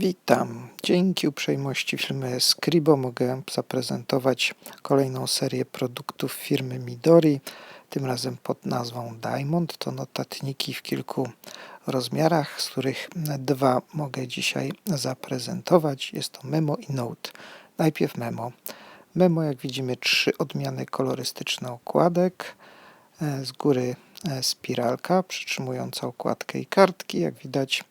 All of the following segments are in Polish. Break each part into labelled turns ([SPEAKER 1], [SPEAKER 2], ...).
[SPEAKER 1] Witam. Dzięki uprzejmości firmy Scribo mogę zaprezentować kolejną serię produktów firmy Midori, tym razem pod nazwą Diamond. To notatniki w kilku rozmiarach, z których dwa mogę dzisiaj zaprezentować. Jest to Memo i Note. Najpierw Memo. Memo, jak widzimy, trzy odmiany kolorystyczne okładek. E, Z góry e, spiralka przytrzymująca okładkę i kartki. Jak widać,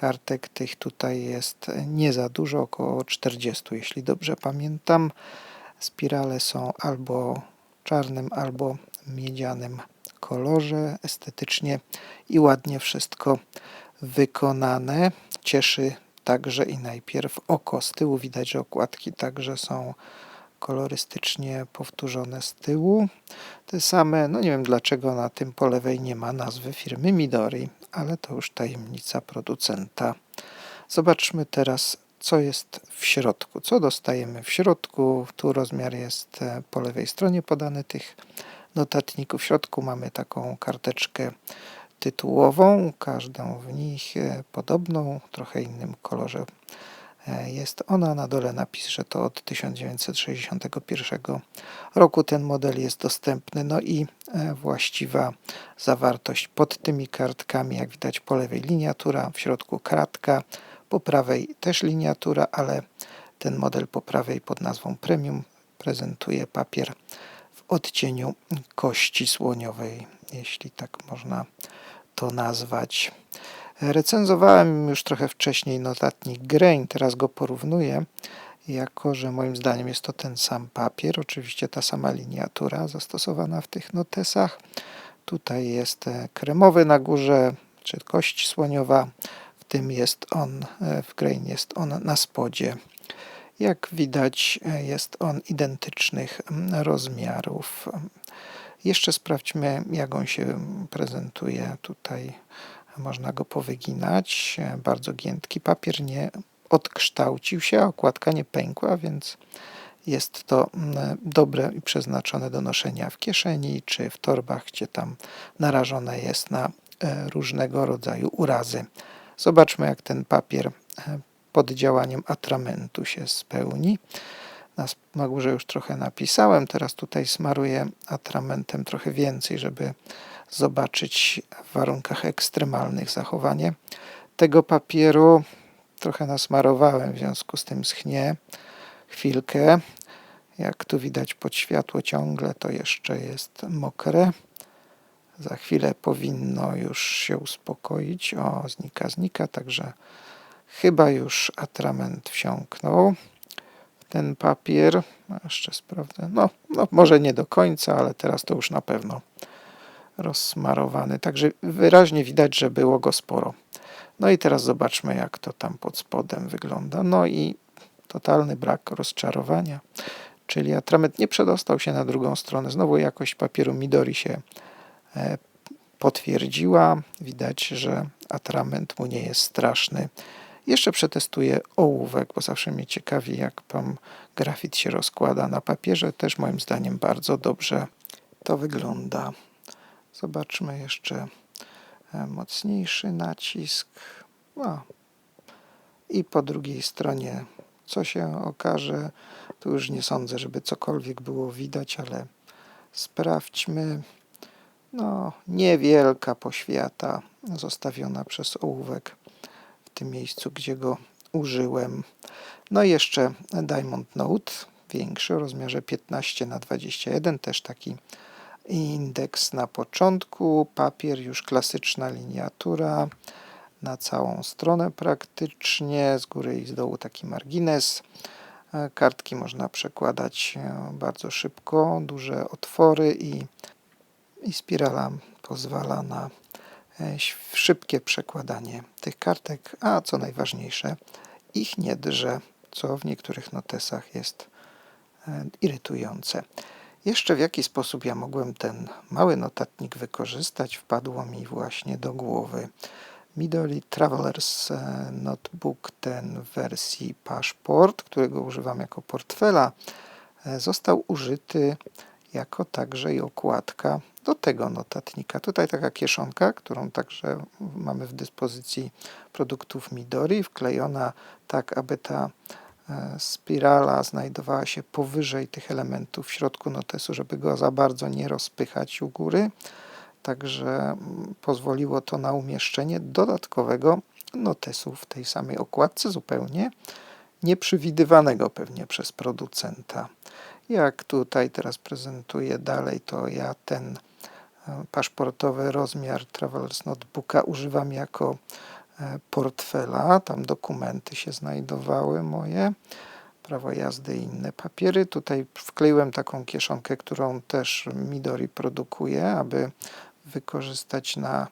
[SPEAKER 1] kartek tych tutaj jest nie za dużo, około 40, jeśli dobrze pamiętam. Spirale są albo czarnym, albo miedzianym kolorze, estetycznie i ładnie wszystko wykonane. Cieszy także i najpierw oko. Z tyłu widać, że okładki także są kolorystycznie powtórzone z tyłu. Te same, no nie wiem dlaczego na tym po lewej nie ma nazwy firmy Midori, ale to już tajemnica producenta. Zobaczmy teraz, co jest w środku. Co dostajemy w środku? Tu rozmiar jest e, po lewej stronie podany tych notatników. W środku mamy taką karteczkę tytułową, każdą w nich e, podobną, trochę innym kolorze Jest ona na dole napis, że to od 1961 roku ten model jest dostępny. No i e, właściwa zawartość pod tymi kartkami, jak widać po lewej liniatura, w środku kratka, po prawej też liniatura, ale ten model po prawej pod nazwą Premium prezentuje papier w odcieniu kości słoniowej, jeśli tak można to nazwać. Recenzowałem już trochę wcześniej notatnik Grain, teraz go porównuję, jako że moim zdaniem jest to ten sam papier, oczywiście ta sama liniatura zastosowana w tych notesach. Tutaj jest e, kremowy na górze, czy kość słoniowa, w tym jest on, e, w Grain jest on na spodzie. Jak widać, e, jest on identycznych rozmiarów. Jeszcze sprawdźmy, jak on się prezentuje tutaj można go powyginać. Bardzo giętki papier nie odkształcił się, a okładka nie pękła, więc jest to mm, dobre i przeznaczone do noszenia w kieszeni czy w torbach, gdzie tam narażone jest na e, różnego rodzaju urazy. Zobaczmy, jak ten papier e, pod działaniem atramentu się spełni. Na, górze już trochę napisałem, teraz tutaj smaruję atramentem trochę więcej, żeby zobaczyć w warunkach ekstremalnych zachowanie tego papieru. Trochę nasmarowałem, w związku z tym schnie chwilkę. Jak tu widać pod światło ciągle, to jeszcze jest mokre. Za chwilę powinno już się uspokoić. O, znika, znika, także chyba już atrament wsiąknął ten papier. Jeszcze sprawdzę. No, no, może nie do końca, ale teraz to już na pewno rozsmarowany. Także wyraźnie widać, że było go sporo. No i teraz zobaczmy, jak to tam pod spodem wygląda. No i totalny brak rozczarowania, czyli atrament nie przedostał się na drugą stronę. Znowu jakość papieru Midori się e, potwierdziła. Widać, że atrament mu nie jest straszny. Jeszcze przetestuję ołówek, bo zawsze mnie ciekawi, jak pan grafit się rozkłada na papierze. Też moim zdaniem bardzo dobrze to wygląda. Zobaczmy jeszcze e, mocniejszy nacisk. No. I po drugiej stronie, co się okaże, tu już nie sądzę, żeby cokolwiek było widać, ale sprawdźmy. No, niewielka poświata zostawiona przez ołówek tym miejscu, gdzie go użyłem. No i jeszcze Diamond Note, większy o rozmiarze 15 na 21 też taki indeks na początku, papier już klasyczna liniatura na całą stronę praktycznie, z góry i z dołu taki margines. E, kartki można przekładać e, bardzo szybko, duże otwory i, i spirala pozwala na szybkie przekładanie tych kartek, a co najważniejsze, ich nie drze, co w niektórych notesach jest irytujące. Jeszcze w jaki sposób ja mogłem ten mały notatnik wykorzystać, wpadło mi właśnie do głowy. Midori Travelers e, Notebook ten w wersji Passport, którego używam jako portfela, e, został użyty jako także i okładka do tego notatnika. Tutaj taka kieszonka, którą także mamy w dyspozycji produktów Midori, wklejona tak, aby ta e, spirala znajdowała się powyżej tych elementów w środku notesu, żeby go za bardzo nie rozpychać u góry. Także mm, pozwoliło to na umieszczenie dodatkowego notesu w tej samej okładce, zupełnie nieprzewidywanego pewnie przez producenta. Jak tutaj teraz prezentuję dalej, to ja ten e, paszportowy rozmiar Travelers Notebooka używam jako e, portfela. Tam dokumenty się znajdowały moje, prawo jazdy i inne papiery. Tutaj wkleiłem taką kieszonkę, którą też Midori produkuje, aby wykorzystać na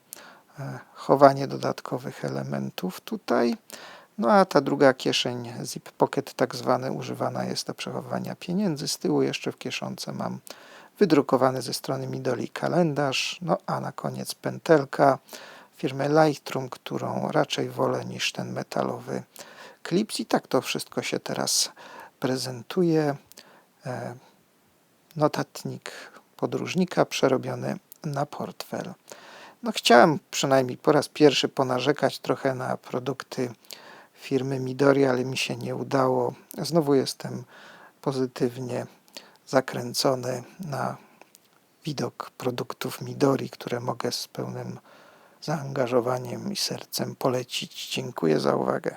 [SPEAKER 1] e, chowanie dodatkowych elementów tutaj. No a ta druga kieszeń Zip Pocket tak zwany używana jest do przechowywania pieniędzy. Z tyłu jeszcze w kieszonce mam wydrukowany ze strony Midoli kalendarz. No a na koniec pętelka firmy Lightroom, którą raczej wolę niż ten metalowy klips. I tak to wszystko się teraz prezentuje. E, notatnik podróżnika przerobiony na portfel. No chciałem przynajmniej po raz pierwszy ponarzekać trochę na produkty firmy Midori, ale mi się nie udało. Znowu jestem pozytywnie zakręcony na widok produktów Midori, które mogę z pełnym zaangażowaniem i sercem polecić. Dziękuję za uwagę.